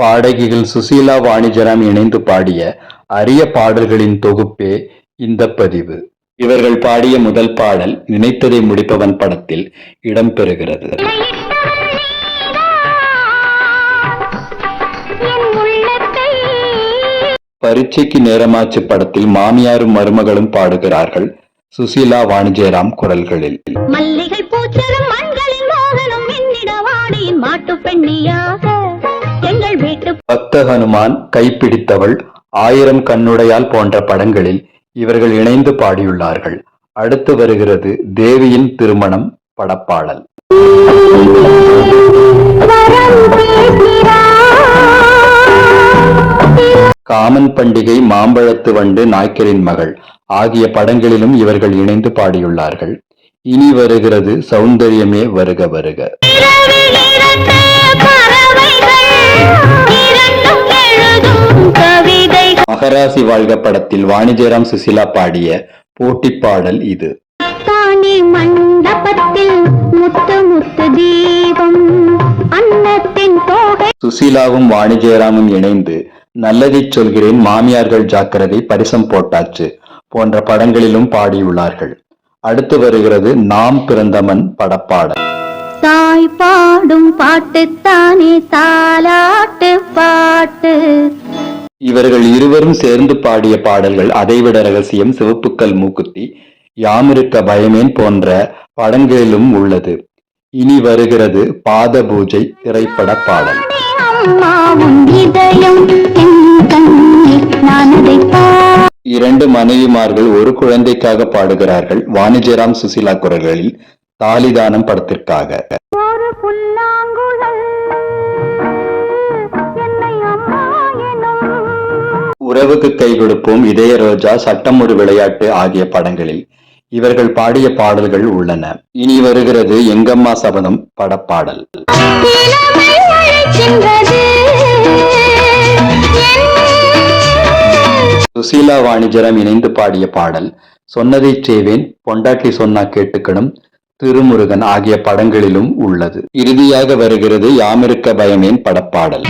பாடகிகள் சுசீலா வாணிஜராம் இணைந்து பாடிய அரிய பாடல்களின் தொகுப்பே இந்த பதிவு. இவர்கள் பாடிய முதல் பாடல் நினைத்ததை முடிப்பவன் படத்தில் இடம்பெறுகிறது பரீட்சைக்கு நேரமாச்சு படத்தில் மாமியாரும் மருமகளும் பாடுகிறார்கள் சுசீலா வாணிஜயராம் குரல்களில். மல்லிகை பூச்சரம் மண்களின் மோகனம் மாட்டு பெண்ணியாக எங்கள் வீட்டு பக்த ஹனுமான் கைப்பிடித்தவள் ஆயிரம் கண்ணுடையால் போன்ற படங்களில் இவர்கள் இணைந்து பாடியுள்ளார்கள். அடுத்து வருகிறது தேவியின் திருமணம் படப்பாடல். காமன் பண்டிகை மாம்பழத்து வண்டு நாய்க்கரின் மகள் ஆகிய படங்களிலும் இவர்கள் இணைந்து பாடியுள்ளார்கள். இனி வருகிறது சௌந்தரியமே வருக வருக. மகராசி வாழ்க படத்தில் வாணிஜராம் சுசிலா பாடிய போட்டிப் பாடல் இது. சுசீலாவும் வாணிஜெயராமும் இணைந்து நல்லதைச் சொல்கிறேன் மாமியார்கள் ஜாக்கிரதை பரிசம் போட்டாச்சு போன்ற படங்களிலும் பாடியுள்ளார்கள். அடுத்து வருகிறது நாம் பிறந்தமன் படப்பாடல். தாய் பாடும் பாட்டு தானே தாலாட்டு பாட்டு. இவர்கள் இருவரும் சேர்ந்து பாடிய பாடல்கள் அதைவிட ரகசியம் சிவப்புக்கல் மூக்குத்தி யாமிருக்க பயமேன் போன்ற படங்களிலும் உள்ளது. இனி வருகிறது பாத பூஜை திரைப்பட பாடல். இரண்டு மனைவிமார்கள் ஒரு குழந்தைக்காக பாடுகிறார்கள். வாணிஜராம் சுசீலா குரல்களில் தாலிதானம் படத்திற்காக. உறவுக்கு கை கொடுப்போம் இதய ரோஜா சட்டம் ஒரு விளையாட்டு ஆகிய படங்களில். இவர்கள் பாடிய பாடல்கள் உள்ளன. இனி வருகிறது எங்கம்மா சபதம் படப்பாடல். சுசீலா வாணிஜரம் இணைந்து பாடிய பாடல் சொன்னதை செய்வேன் பொண்டாட்டி சொன்னா கேட்டுக்கணும் திருமுருகன் ஆகிய படங்களிலும் உள்ளது. இறுதியாக வருகிறது யாமிருக்க பயமேன் படப்பாடல்.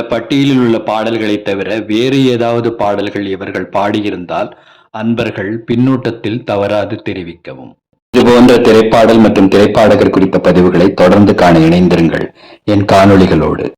இந்த பட்டியலில் உள்ள பாடல்களை தவிர வேறு ஏதாவது பாடல்கள் இவர்கள் பாடியிருந்தால் அன்பர்கள் பின்னூட்டத்தில் தவறாது தெரிவிக்கவும். இதுபோன்ற திரைப்பாடல் மற்றும் திரைப்பாடகர் குறித்த பதிவுகளை தொடர்ந்து காண இணைந்திருங்கள். என் காணொளிகளோடு.